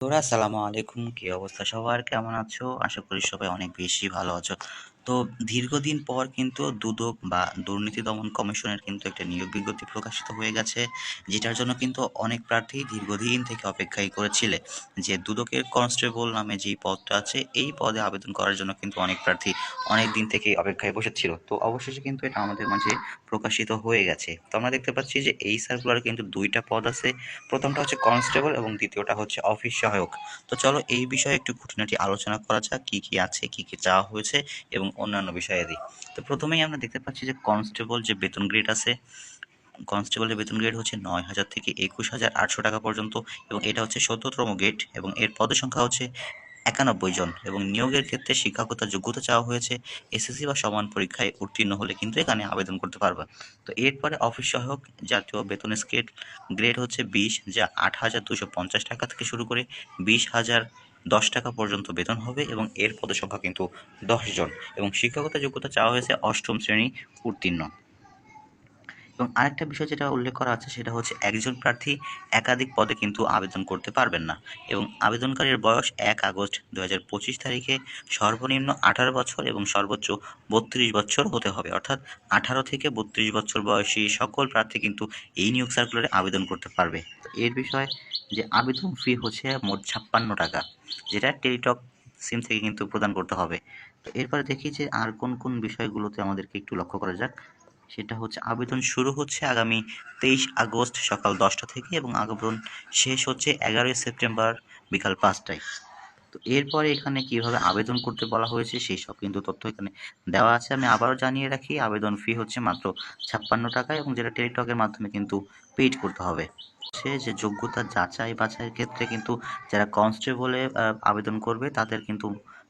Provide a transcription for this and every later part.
আসসালামু আলাইকুম। কি অবস্থা সবার? কেমন আছো? আশা করি সবাই অনেক বেশি ভালো আছো। তো দীর্ঘদিন পর কিন্তু দুদক বা দুর্নীতি দমন কমিশনের কিন্তু একটা নিয়োগ বিজ্ঞপ্তি প্রকাশিত হয়ে গেছে, যেটার জন্য কিন্তু অনেক প্রার্থী দীর্ঘদিন থেকে অপেক্ষাই করেছিলে যে দুদকের কনস্টেবল নামে যেই পদটা আছে, এই পদে আবেদন করার জন্য কিন্তু অনেক প্রার্থী অনেক দিন থেকেই অপেক্ষায় বসেছিল। তো অবশেষে কিন্তু এটা আমাদের মাঝে প্রকাশিত হয়ে গেছে। তো আমরা দেখতে পাচ্ছি যে এই সার্কুলারে কিন্তু দুইটা পদ আছে, প্রথমটা হচ্ছে কনস্টেবল এবং দ্বিতীয়টা হচ্ছে অফিস সহায়ক। তো চলো এই বিষয়ে একটু খুঁটিনাটি আলোচনা করা যাক, কী কী আছে, কী কী চাওয়া হয়েছে এবং অন্যান্য বিষয়াদি তো প্রথমেই আমরা দেখতে পাচ্ছি যে কনস্টেবল যে বেতন গ্রেড আছে কনস্টেবলের বেতন গ্রেড হচ্ছে নয় হাজার থেকে একুশ হাজার আটশো টাকা পর্যন্ত এবং এটা হচ্ছে সত্তরতম গ্রেড এবং এর পদের সংখ্যা হচ্ছে একানব্বই জন এবং নিয়োগের ক্ষেত্রে শিক্ষাগত যোগ্যতা চাওয়া হয়েছে, এসএসসি বা সমান পরীক্ষায় উত্তীর্ণ হলে কিন্তু এখানে আবেদন করতে পারবে। তো এরপরে অফিস সহায়ক জাতীয় বেতন স্কেল গ্রেড হচ্ছে বিশ, যা আট হাজার দুশো পঞ্চাশ টাকা থেকে শুরু করে বিশ হাজার দশ টাকা পর্যন্ত বেতন হবে এবং এর পদসংখ্যা কিন্তু দশজন এবং শিক্ষাগত যোগ্যতা চাওয়া হয়েছে অষ্টম শ্রেণি উত্তীর্ণ। এবং আরেকটা বিষয় যেটা উল্লেখ করা আছে সেটা হচ্ছে একজন প্রার্থী একাধিক পদে কিন্তু আবেদন করতে পারবেন না এবং আবেদনকারীর বয়স এক আগস্ট দু হাজার পঁচিশ তারিখে সর্বনিম্ন আঠারো বছর এবং সর্বোচ্চ বত্রিশ বছর হতে হবে। অর্থাৎ আঠারো থেকে বত্রিশ বছর বয়সী সকল প্রার্থী কিন্তু এই নিয়োগ সার্কুলারে আবেদন করতে পারবে। এর বিষয়ে যে আবেদন ফি হচ্ছে মোট ছাপ্পান্ন টাকা, যেটা টেলিটক সিম থেকে কিন্তু প্রদান করতে হবে। তো এরপরে দেখি যে আর কোন কোন বিষয়গুলোতে আমাদেরকে একটু লক্ষ্য করা যাক। সেটা হচ্ছে আবেদন শুরু হচ্ছে আগামী তেইশ আগস্ট সকাল দশটা থেকে এবং আবেদন শেষ হচ্ছে এগারোই সেপ্টেম্বর বিকাল পাঁচটায়। তো এরপরে এখানে কীভাবে আবেদন করতে বলা হয়েছে সেই সব কিন্তু তথ্য এখানে দেওয়া আছে। আমি আবারও জানিয়ে রাখি, আবেদন ফি হচ্ছে মাত্র ছাপ্পান্ন টাকা এবং যেটা টেলিটকের মাধ্যমে কিন্তু পেইড করতে হবে। সে যে যোগ্যতা যাচাই বাছাইয়ের ক্ষেত্রে কিন্তু যারা কনস্টেবলে আবেদন করবে তাদের কিন্তু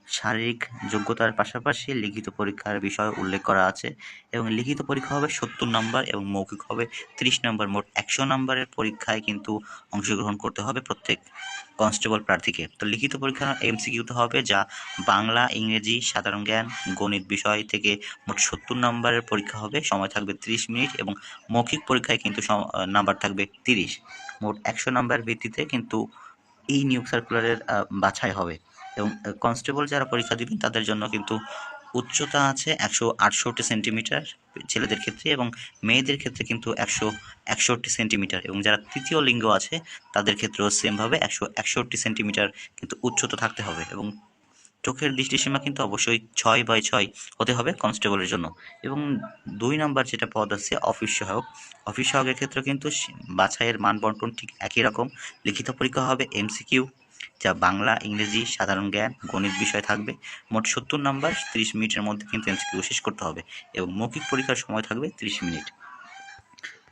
শারীরিক যোগ্যতার পাশাপাশি লিখিত পরীক্ষার বিষয় উল্লেখ করা আছে এবং লিখিত পরীক্ষা হবে সত্তর নম্বর এবং মৌখিক হবে তিরিশ নম্বর। মোট একশো নম্বরের পরীক্ষায় কিন্তু অংশগ্রহণ করতে হবে প্রত্যেক কনস্টেবল প্রার্থীকে। তো লিখিত পরীক্ষা এমসিকিউতে হবে যা বাংলা, ইংরেজি, সাধারণ জ্ঞান, গণিত বিষয় থেকে মোট সত্তর নম্বরের পরীক্ষা হবে। সময় থাকবে তিরিশ মিনিট এবং মৌখিক পরীক্ষায় কিন্তু নাম্বার থাকবে তিরিশ। মোট একশো নম্বরের ভিত্তিতে কিন্তু এই নিয়োগ সার্কুলারের বাছাই হবে। এবং কনস্টেবল যারা পরীক্ষা দিবেন, তাদের জন্য কিন্তু উচ্চতা আছে একশো আটষট্টি সেন্টিমিটার ছেলেদের ক্ষেত্রে এবং মেয়েদের ক্ষেত্রে কিন্তু একশো একষট্টি সেন্টিমিটার এবং যারা তৃতীয় লিঙ্গ আছে, তাদের ক্ষেত্রেও সেমভাবে একশো একষট্টি সেন্টিমিটার কিন্তু উচ্চতা থাকতে হবে এবং চোখের দৃষ্টিসীমা কিন্তু অবশ্যই ছয় বাই ছয় হতে হবে কনস্টেবলের জন্য। এবং দুই নম্বর যেটা পদ আছে অফিস সহায়ক। অফিস সহায়কের ক্ষেত্রে কিন্তু বাছাইয়ের মান বন্টন ঠিক একই রকম, লিখিত পরীক্ষা হবে এমসিকিউ যা বাংলা, ইংরেজি, সাধারণ জ্ঞান, গণিত বিষয় থাকবে। মোট সত্তর নাম্বার, তিরিশ মিনিটের মধ্যে কিন্তু এমসিকিউ শেষ করতে হবে এবং মৌখিক পরীক্ষার সময় থাকবে তিরিশ মিনিট।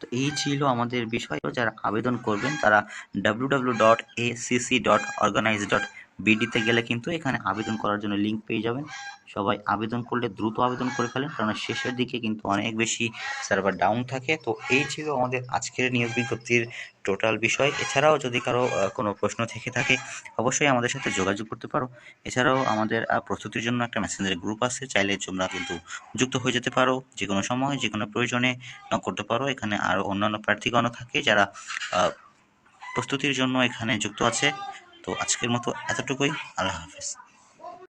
তো এই ছিল আমাদের বিষয়। যারা আবেদন করবেন তারা W W dot ACC dot organise dot বিডিতে গেলে কিন্তু এখানে আবেদন করার জন্য লিঙ্ক পেয়ে যাবেন। সবাই আবেদন করলে দ্রুত আবেদন করে ফেলেন কারণ শেষের দিকে কিন্তু অনেক বেশি সার্ভার ডাউন থাকে। তো এই ছিল আমাদের আজকের নিয়োগ বিজ্ঞপ্তির টোটাল বিষয়। এছাড়াও যদি কারও কোনো প্রশ্ন থেকে থাকে, অবশ্যই আমাদের সাথে যোগাযোগ করতে পারো। এছাড়াও আমাদের প্রস্তুতির জন্য একটা মেসেঞ্জার গ্রুপ আছে, চাইলে তোমরা কিন্তু যুক্ত হয়ে যেতে পারো। যে কোনো সময় যে কোনো প্রয়োজনে করতে পারো। এখানে আরও অন্যান্য প্রার্থীগণও থাকে যারা প্রস্তুতির জন্য এখানে যুক্ত আছে। তো আজকের মতো এতটুকুই। আল্লাহ হাফেজ।